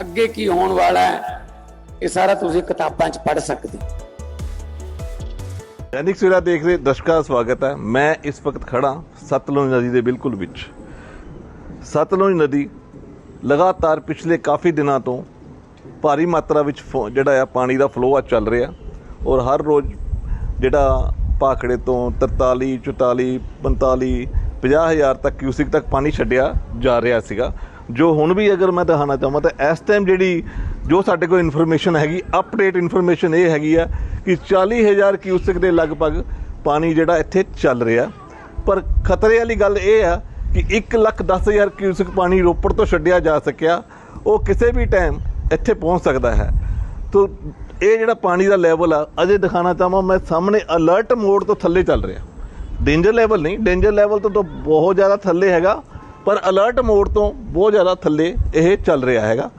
ਅੱਗੇ ਕੀ ਹੋਣ ਵਾਲਾ ਹੈ, ਇਹ ਸਾਰਾ ਤੁਸੀਂ ਕਿਤਾਬਾਂ 'ਚ ਪੜ੍ਹ ਸਕਦੇ ਹੋ। ਦੈਨਿਕ ਸਵੇਰਾ ਦੇਖ ਰਹੇ ਦਰਸ਼ਕਾਂ ਦਾ ਸਵਾਗਤ ਹੈ। ਮੈਂ ਇਸ ਵਕਤ ਖੜਾ ਸਤਲੁਜ ਨਦੀ ਦੇ ਬਿਲਕੁਲ ਵਿੱਚ। ਸਤਲੁਜ ਨਦੀ ਲਗਾਤਾਰ ਪਿਛਲੇ ਕਾਫੀ ਦਿਨਾਂ ਤੋਂ ਭਾਰੀ ਮਾਤਰਾ ਵਿੱਚ ਫੋ- ਜਿਹੜਾ ਆ, ਪਾਣੀ ਦਾ ਫਲੋ ਆ, ਚੱਲ ਰਿਹਾ। ਔਰ ਹਰ ਰੋਜ਼ ਜਿਹੜਾ ਭਾਖੜੇ ਤੋਂ 43 44 45 50 ਹਜ਼ਾਰ ਤੱਕ ਕਿਊਸਿਕ ਤੱਕ ਪਾਣੀ ਛੱਡਿਆ ਜਾ ਰਿਹਾ ਸੀਗਾ। ਜੋ ਹੁਣ ਵੀ ਅਗਰ ਮੈਂ ਦਿਖਾਣਾ ਚਾਹਾਂ ਤਾਂ ਇਸ ਟਾਈਮ ਜਿਹੜੀ ਜੋ ਸਾਡੇ ਕੋਲ ਇਨਫੋਰਮੇਸ਼ਨ ਹੈਗੀ ਅਪਡੇਟ ਇਨਫੋਰਮੇਸ਼ਨ ਇਹ ਹੈਗੀ ਆ ਕਿ 40000 ਕਿਊਸਿਕ ਦੇ ਲਗਭਗ ਪਾਣੀ ਜਿਹੜਾ ਇੱਥੇ ਚੱਲ ਰਿਹਾ। ਪਰ ਖਤਰੇ ਵਾਲੀ ਗੱਲ ਇਹ ਆ ਕਿ 110000 ਕਿਊਸਿਕ ਪਾਣੀ ਰੋਪੜ ਤੋਂ ਛੱਡਿਆ ਜਾ ਸਕਿਆ, ਉਹ ਕਿਸੇ ਵੀ ਟਾਈਮ ਇੱਥੇ ਪਹੁੰਚ ਸਕਦਾ ਹੈ। ਤੋ ਇਹ ਜਿਹੜਾ ਪਾਣੀ ਦਾ ਲੈਵਲ ਆ, ਅਜੇ ਦਿਖਾਣਾ ਚਾਹਾਂ ਮੈਂ ਸਾਹਮਣੇ ਅਲਰਟ ਮੋਡ ਤੋਂ ਥੱਲੇ ਚੱਲ ਰਿਹਾ। ਡੇਂਜਰ ਲੈਵਲ ਨਹੀਂ ਡੇਂਜਰ ਲੈਵਲ ਤੋਂ ਤਾਂ ਬਹੁਤ ਜ਼ਿਆਦਾ ਥੱਲੇ ਹੈਗਾ। ਪਰ ਅਲਰਟ ਮੋਡ ਤੋਂ ਬਹੁਤ ਜ਼ਿਆਦਾ ਥੱਲੇ ਇਹ ਚੱਲ ਰਿਹਾ ਹੈਗਾ।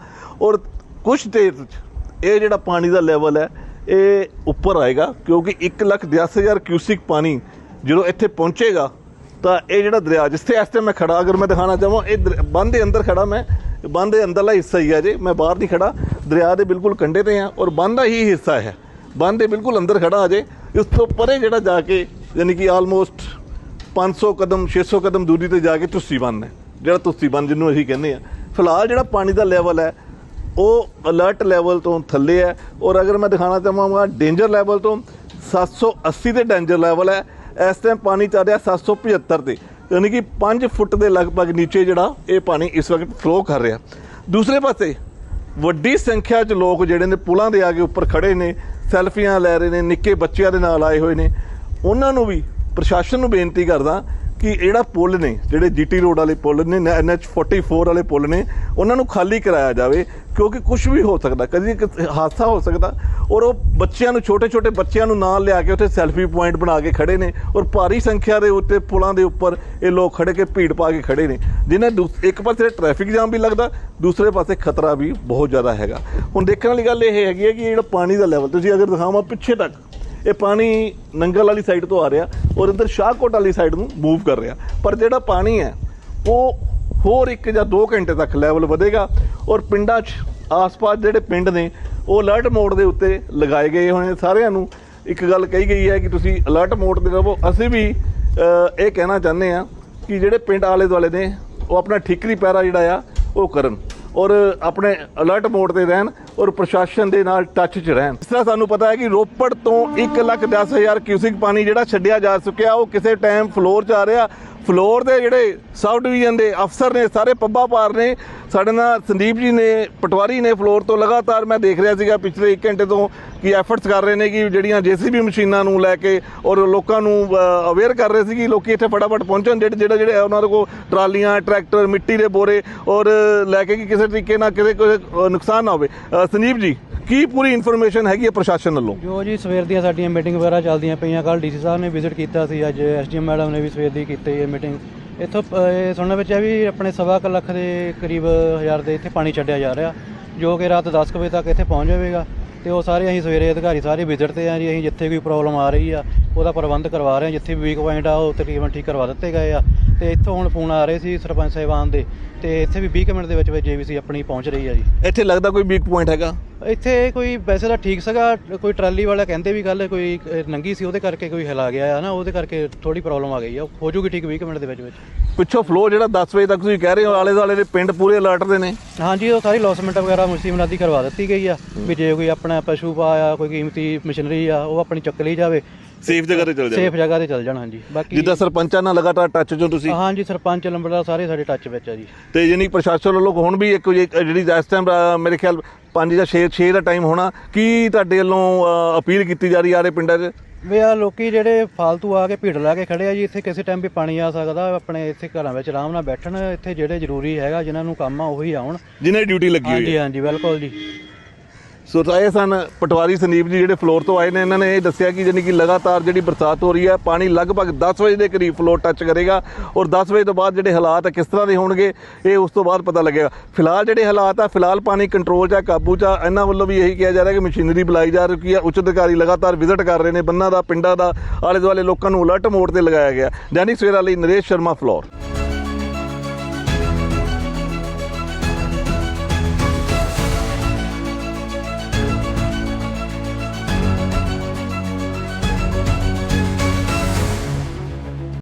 ਔਰ ਕੁਝ ਦੇਰ 'ਚ ਇਹ ਜਿਹੜਾ ਪਾਣੀ ਦਾ ਲੈਵਲ ਹੈ, ਇਹ ਉੱਪਰ ਆਏਗਾ ਕਿਉਂਕਿ 110000 ਕਿਊਸਿਕ ਪਾਣੀ ਜਦੋਂ ਇੱਥੇ ਪਹੁੰਚੇਗਾ, ਤਾਂ ਇਹ ਜਿਹੜਾ ਦਰਿਆ, ਜਿੱਥੇ ਇਸ ਟਾਈਮ ਮੈਂ ਖੜਾ ਅਗਰ ਮੈਂ ਦਿਖਾਣਾ ਚਾਹਾਂ ਇਹ ਦਰ- ਬੰਨ੍ਹ ਦੇ ਅੰਦਰ ਖੜਾ ਮੈਂ ਬੰਦ ਦੇ ਅੰਦਰਲਾ ਹਿੱਸਾ ਹੀ ਆ ਜੇ, ਮੈਂ ਬਾਹਰ ਨਹੀਂ ਖੜਾ ਦਰਿਆ ਦੇ ਬਿਲਕੁਲ ਕੰਢੇ ਤੇ ਆ ਔਰ ਬੰਦ ਦਾ ਹੀ ਹਿੱਸਾ ਹੈ। ਬੰਦ ਦੇ ਬਿਲਕੁਲ ਅੰਦਰ ਖੜਾ ਜੇ, ਇਸ ਤੋਂ ਪਰੇ ਜਿਹੜਾ ਜਾ ਕੇ, ਯਾਨੀ ਕਿ ਆਲਮੋਸਟ 500 ਕਦਮ 600 ਕਦਮ ਦੂਰੀ ਤੇ ਜਾ ਕੇ ਤੁਸੀਂ ਬੰਨ ਹੈ। ਜਿਹੜਾ ਤੁਸੀਂ ਬੰਨ, ਜਿਹਨੂੰ ਅਸੀਂ ਕਹਿੰਦੇ ਆ ਫਿਲਹਾਲ ਜਿਹੜਾ ਪਾਣੀ ਦਾ ਲੈਵਲ ਹੈ, ਉਹ ਅਲਰਟ ਲੈਵਲ ਤੋਂ ਥੱਲੇ ਹੈ। ਔਰ ਅਗਰ ਮੈਂ ਦਿਖਾਣਾ ਚਾਹਾਂਗਾ ਡੇਂਜਰ ਲੈਵਲ ਤੋਂ 780 ਤੇ ਡੇਂਜਰ ਲੈਵਲ ਹੈ। ਇਸ ਟਾਈਮ ਪਾਣੀ ਚੱਲ ਰਿਹਾ 775 ਤੇ। ਯਾਨੀ ਕਿ 5 ਫੁੱਟ ਦੇ ਲਗਭਗ ਨੀਚੇ ਜਿਹੜਾ ਇਹ ਪਾਣੀ ਇਸ ਵਕਤ ਫਲੋ ਕਰ ਰਿਹਾ। ਦੂਸਰੇ ਪਾਸੇ, ਵੱਡੀ ਸੰਖਿਆ 'ਚ ਲੋਕ ਜਿਹੜੇ ਨੇ ਪੁਲਾਂ ਦੇ ਆ ਕੇ ਉੱਪਰ ਖੜੇ ਨੇ, ਸੈਲਫੀਆਂ ਲੈ ਰਹੇ ਨੇ, ਨਿੱਕੇ ਬੱਚਿਆਂ ਦੇ ਨਾਲ ਆਏ ਹੋਏ ਨੇ। ਉਹਨਾਂ ਨੂੰ ਵੀ ਪ੍ਰਸ਼ਾਸਨ ਨੂੰ ਬੇਨਤੀ ਕਰਦਾ ਕਿ ਜਿਹੜਾ ਪੁਲ ਨੇ, ਜਿਹੜੇ ਜੀਟੀ ਰੋਡ ਵਾਲੇ ਪੁਲ ਨੇ ਐਨਐਚ 44 ਵਾਲੇ ਪੁਲ ਨੇ, ਉਹਨਾਂ ਨੂੰ ਖਾਲੀ ਕਰਾਇਆ ਜਾਵੇ, ਕਿਉਂਕਿ ਕੁਝ ਵੀ ਹੋ ਸਕਦਾ, ਕਦੀ ਹਾਦਸਾ ਹੋ ਸਕਦਾ, ਔਰ ਉਹ ਬੱਚਿਆਂ ਨੂੰ ਛੋਟੇ ਛੋਟੇ ਬੱਚਿਆਂ ਨੂੰ ਨਾਲ ਲਿਆ ਕੇ ਉੱਥੇ ਸੈਲਫੀ ਪੁਆਇੰਟ ਬਣਾ ਕੇ ਖੜੇ ਨੇ, ਔਰ ਭਾਰੀ ਸੰਖਿਆ ਦੇ ਉੱਤੇ ਪੁਲਾਂ ਦੇ ਉੱਪਰ ਇਹ ਲੋਕ ਖੜੇ ਕੇ ਭੀੜ ਪਾ ਕੇ ਖੜੇ ਨੇ, ਜਿਨ੍ਹਾਂ ਦੂਸ- ਇੱਕ ਪਾਸੇ ਟ੍ਰੈਫਿਕ ਜਾਮ ਵੀ ਲੱਗਦਾ, ਦੂਸਰੇ ਪਾਸੇ ਖਤਰਾ ਵੀ ਬਹੁਤ ਜ਼ਿਆਦਾ ਹੈਗਾ। ਹੁਣ ਦੇਖਣ ਵਾਲੀ ਗੱਲ ਇਹ ਹੈਗੀ ਹੈ ਕਿ ਜਿਹੜਾ ਪਾਣੀ ਦਾ ਲੈਵਲ ਤੁਸੀਂ ਅਗਰ ਦਿਖਾਵਾਂ ਪਿੱਛੇ ਤੱਕ ਇਹ ਪਾਣੀ ਨੰਗਲ ਵਾਲੀ ਸਾਈਡ ਤੋਂ ਆ ਰਿਹਾ ਔਰ ਇੱਧਰ ਸ਼ਾਹਕੋਟ ਵਾਲੀ ਸਾਈਡ ਨੂੰ ਮੂਵ ਕਰ ਰਿਹਾ। ਪਰ ਜਿਹੜਾ ਪਾਣੀ ਹੈ, ਉਹ ਹੋਰ ਇੱਕ ਜਾਂ 2 ਘੰਟੇ ਤੱਕ ਲੈਵਲ ਵਧੇਗਾ ਔਰ ਪਿੰਡਾਂ 'ਚ ਆਸ-ਪਾਸ ਜਿਹੜੇ ਪਿੰਡ ਨੇ, ਉਹ ਅਲਰਟ ਮੋਡ ਦੇ ਉੱਤੇ ਲਗਾਏ ਗਏ ਹੋਏ ਨੇ ਸਾਰਿਆਂ ਨੂੰ। ਇੱਕ ਗੱਲ ਕਹੀ ਗਈ ਹੈ ਕਿ ਤੁਸੀਂ ਅਲਰਟ ਮੋਡ ਤੇ ਰਹੋ। ਅਸੀਂ ਵੀ ਇਹ ਕਹਿਣਾ ਚਾਹੁੰਦੇ ਆ ਕਿ ਜਿਹੜੇ ਪਿੰਡ ਆਲੇ ਦੁਆਲੇ ਨੇ, ਉਹ ਆਪਣਾ ਠੀਕਰੀ ਪੈਰਾ ਜਿਹੜਾ ਆ, ਉਹ ਕਰਨ। ਔਰ ਆਪਣੇ ਅਲਰਟ ਮੋਡ ਤੇ ਰਹਿਣ ਔਰ ਪ੍ਰਸ਼ਾਸਨ ਦੇ ਨਾਲ ਟੱਚ 'ਚ ਰਹਿਣ। ਇਸ ਤਰ੍ਹਾਂ ਸਾਨੂੰ ਪਤਾ ਹੈ ਕਿ ਰੋਪੜ ਤੋਂ 110000 ਕਿਊਸਿਕ ਪਾਣੀ ਜਿਹੜਾ ਛੱਡਿਆ ਜਾ ਚੁੱਕਿਆ, ਉਹ ਕਿਸੇ ਟਾਈਮ ਫਲੋਰ 'ਚ ਆ ਰਿਹਾ। ਫਲੋਰ ਦੇ ਜਿਹੜੇ ਸਬ ਡਿਵੀਜ਼ਨ ਦੇ ਅਫਸਰ ਨੇ, ਸਾਰੇ ਪੱਬਾ ਪਾਰ ਨੇ, ਸਾਡੇ ਨਾਲ ਸੰਦੀਪ ਜੀ ਨੇ, ਪਟਵਾਰੀ ਨੇ ਫਲੋਰ ਤੋਂ ਲਗਾਤਾਰ ਮੈਂ ਦੇਖ ਰਿਹਾ ਸੀਗਾ ਪਿਛਲੇ 1 ਘੰਟੇ ਤੋਂ ਕਿ ਐਫਰਟਸ ਕਰ ਰਹੇ ਨੇ ਕਿ ਜਿਹੜੀਆਂ ਜੀਸੀਬੀ ਮਸ਼ੀਨਾਂ ਨੂੰ ਲੈ ਕੇ ਔਰ ਲੋਕਾਂ ਨੂੰ ਅਵੇਅਰ ਕਰ ਰਹੇ ਸੀ ਕਿ ਲੋਕੀ ਇੱਥੇ ਫਟਾਫਟ ਪਹੁੰਚਣ, ਜਿਹੜੇ, ਜਿਹੜਾ, ਜਿਹੜੇ ਉਹਨਾਂ ਦੇ ਕੋਲ ਟਰਾਲੀਆਂ, ਟਰੈਕਟਰ, ਮਿੱਟੀ ਦੇ ਬੋਰੇ ਔਰ ਲੈ ਕੇ ਕਿ ਕਿਸੇ ਤਰੀਕੇ ਨਾਲ ਕਿਸੇ ਕੋਈ ਨੁਕਸਾਨ ਨਾ ਹੋਵੇ। ਸੰਦੀਪ ਜੀ, ਕੀ ਪੂਰੀ ਇਨਫੋਰਮੇਸ਼ਨ ਹੈਗੀ ਹੈ ਪ੍ਰਸ਼ਾਸਨ ਵੱਲੋਂ? ਜੋ ਜੀ ਸਵੇਰ ਦੀਆਂ ਸਾਡੀਆਂ ਮੀਟਿੰਗ ਵਗੈਰਾ ਚੱਲਦੀਆਂ ਪਈਆਂ ਕੱਲ ਡੀਸੀ ਸਾਹਿਬ ਨੇ ਵਿਜ਼ਿਟ ਕੀਤਾ ਸੀ ਅੱਜ ਐਸਡੀਐਮ ਮੈਡਮ ਨੇ ਵੀ ਸਵੇਰ ਦੀ ਕੀਤੀ ਹੈ ਮੀਟਿੰਗ ਇੱਥੋਂ ਪ- ਇਹ ਸੁਣਨ ਵਿੱਚ ਆ ਵੀ ਆਪਣੇ ਸਵਾ ਕੁ ਲੱਖ ਦੇ ਕਰੀਬ ਹਜ਼ਾਰ ਦੇ ਇੱਥੇ ਪਾਣੀ ਛੱਡਿਆ ਜਾ ਰਿਹਾ, ਜੋ ਕਿ ਰਾਤ 10 ਕੁ ਵਜੇ ਤੱਕ ਇੱਥੇ ਪਹੁੰਚ ਜਾਵੇਗਾ। ਤੇ ਉਹ ਸਾਰੇ ਅਸੀਂ ਸਵੇਰੇ ਅਧਿਕਾਰੀ ਸਾਰੇ ਵਿਜ਼ਿਟ ਤੇ ਆ ਜੀ, ਅਸੀਂ ਜਿੱਥੇ ਕੋਈ ਪ੍ਰੋਬਲਮ ਆ ਰਹੀ ਆ ਉਹਦਾ ਪ੍ਰਬੰਧ ਕਰਵਾ ਰਹੇ ਹਾਂ। ਜਿੱਥੇ ਵੀ ਵੀਕ ਪੁਆਇੰਟ ਆ ਉਹ ਤਕਰੀਬਨ ਠੀਕ ਕਰਵਾ ਦਿੱਤੇ ਗਏ ਆ। ਤੇ ਇੱਥੋਂ ਹੁਣ ਫੋਨ ਆ ਰਹੇ ਸੀ ਸਰਪੰਚ ਸਾਹਿਬਾਨ ਦੇ। ਤੇ ਇੱਥੇ ਵੀ 20 ਕੁ ਮਿੰਟ ਦੇ ਵਿੱਚ ਵਿੱਚ ਜੀਵੀਸੀ ਆਪਣੀ ਪਹੁੰਚ ਰਹੀ ਆ ਜੀ। ਇੱਥੇ ਲੱਗਦਾ ਕੋਈ ਵੀਕ ਪੁਆਇੰਟ ਹੈਗਾ? ਇੱਥੇ ਕੋਈ ਵੈਸੇ ਤਾਂ ਠੀਕ ਸੀਗਾ। ਕੋਈ ਟਰਾਲੀ ਵਾਲਾ ਕਹਿੰਦੇ ਵੀ ਗੱਲ ਕੋਈ ਨੰਗੀ ਸੀ ਉਹਦੇ ਕਰਕੇ ਕੋਈ ਹਿਲਾ ਗਿਆ ਆ ਨਾ। ਉਹਦੇ ਕਰਕੇ ਥੋੜੀ ਪ੍ਰੋਬਲਮ ਆ ਗਈ ਆ। ਹੋ ਜੂਗੀ ਠੀਕ 20 ਕੁ ਮਿੰਟ ਦੇ ਵਿੱਚ ਵਿੱਚ। ਪਿੱਛੋਂ ਫਲੋ ਜਿਹੜਾ 10 ਵਜੇ ਤੱਕ ਤੁਸੀਂ ਕਹਿ ਰਹੇ ਹੋ ਆਲੇ ਦੁਆਲੇ ਦੇ ਪਿੰਡ ਪੂਰੇ ਅਲਰਟ ਦੇ ਨੇ। ਹਾਂਜੀ ਉਹ ਸਾਰੀ ਲੌਸਮੈਂਟ ਵਗੈਰਾ ਮੁਸੀਮਨਾਦੀ ਕਰਵਾ ਦਿੱਤੀ ਗਈ ਆ। ਵੀ ਜੇ ਕੋਈ ਆਪਣਾ ਪਸ਼ੂ ਪਾਇਆ ਕੋਈ ਕੀਮਤੀ ਮਸ਼ੀਨਰੀ ਆ ਉਹ ਆਪਣੀ ਚੱਕ ਲਈ ਜਾਵੇ। ਸੇਫ ਜਗ੍ਹਾ ਤੇ ਚਲ ਜਾਓ ਸੇਫ ਜਗ੍ਹਾ ਤੇ ਚੱਲ ਜਾਣ ਹਾਂਜੀ। ਬਾਕੀ ਜਿੱਦਾਂ ਸਰਪੰਚਾਂ ਨਾਲ ਲਗਾਤਾਰ ਟੱਚ 'ਚੋਂ ਤੁਸੀਂ? ਹਾਂਜੀ ਸਰਪੰਚ ਲੰਬੜਦਾਰ ਸਾਰੇ ਸਾਡੇ ਟੱਚ ਵਿੱਚ ਆ ਜੀ। ਤੇ ਯਾਨੀ ਪ੍ਰਸ਼ਾਸਨ ਵੱਲੋਂ ਹੁਣ ਵੀ ਇੱਕ ਜੇ- ਜਿਹੜੀ ਇਸ ਟਾਈਮ ਮੇਰੇ ਖਿਆਲ 5 ਜਾਂ 6 6 ਦਾ ਟਾਈਮ ਹੋਣਾ ਕੀ ਤੁਹਾਡੇ ਵੱਲੋਂ ਅਪੀਲ ਕੀਤੀ ਜਾ ਰਹੀ ਆ ਰਹੇ ਪਿੰਡਾਂ 'ਚ? ਵੀ ਆ ਲੋਕੀ ਜਿਹੜੇ ਫਾਲਤੂ ਆ ਕੇ ਭੀੜ ਲਾ ਕੇ ਖੜੇ ਆ ਜੀ ਇੱਥੇ ਕਿਸੇ ਟਾਈਮ ਵੀ ਪਾਣੀ ਆ ਸਕਦਾ ਆਪਣੇ ਇੱਥੇ ਘਰਾਂ ਵਿੱਚ ਆਰਾਮ ਨਾਲ ਬੈਠਣ ਇੱਥੇ ਜਿਹੜੇ ਜ਼ਰੂਰੀ ਹੈਗਾ ਜਿਨ੍ਹਾਂ ਨੂੰ ਕੰਮ ਆ ਉਹੀ ਆਉਣ। ਜਿਨ੍ਹਾਂ ਦੀ ਡਿਊਟੀ ਲੱਗੀ ਹੋਈ ਹਾਂਜੀ ਹੈ ਹਾਂਜੀ ਬਿਲਕੁਲ ਜੀ। ਸੋ ਤਾਂ ਇਹ ਸਨ ਪਟਵਾਰੀ ਸੰਦੀਪ ਜੀ ਜਿਹੜੇ ਫਲੋਰ ਤੋਂ ਆਏ ਨੇ। ਇਹਨਾਂ ਨੇ ਇਹ ਦੱਸਿਆ ਕਿ ਜਾਨੀ ਕਿ ਲਗਾਤਾਰ ਜਿਹੜੀ ਬਰਸਾਤ ਹੋ ਰਹੀ ਹੈ, ਪਾਣੀ ਲਗਭਗ 10 ਵਜੇ ਦੇ ਕਰੀਬ ਫਲੋਰ ਟੱਚ ਕਰੇਗਾ ਔਰ 10 ਵਜੇ ਤੋਂ ਬਾਅਦ ਜਿਹੜੇ ਹਾਲਾਤ ਆ ਕਿਸ ਤਰ੍ਹਾਂ ਦੇ ਹੋਣਗੇ, ਇਹ ਉਸ ਤੋਂ ਬਾਅਦ ਪਤਾ ਲੱਗੇਗਾ। ਫਿਲਹਾਲ ਜਿਹੜੇ ਹਾਲਾਤ ਆ, ਫਿਲਹਾਲ ਪਾਣੀ ਕੰਟਰੋਲ 'ਚ ਆ, ਕਾਬੂ 'ਚ ਆ, ਇਹਨਾਂ ਵੱਲੋਂ ਵੀ ਇਹੀ ਕਿਹਾ ਜਾ ਰਿਹਾ ਕਿ ਮਸ਼ੀਨਰੀ ਬੁਲਾਈ ਜਾ ਰਹੀ ਹੈ। ਉੱਚ ਅਧਿਕਾਰੀ ਲਗਾਤਾਰ ਵਿਜ਼ਿਟ ਕਰ ਰਹੇ ਨੇ, ਬੰਨਾਂ ਦਾ, ਪਿੰਡਾਂ ਦਾ ਆਲੇ ਦੁਆਲੇ ਲੋਕਾਂ ਨੂੰ ਅਲਰਟ ਮੋਡ ਤੇ ਲਗਾਇਆ ਗਿਆ। ਦੈਨਿਕ ਸਵੇਰਾ ਲਈ ਨਰੇਸ਼ ਸ਼ਰਮਾ ਫਲੋਰ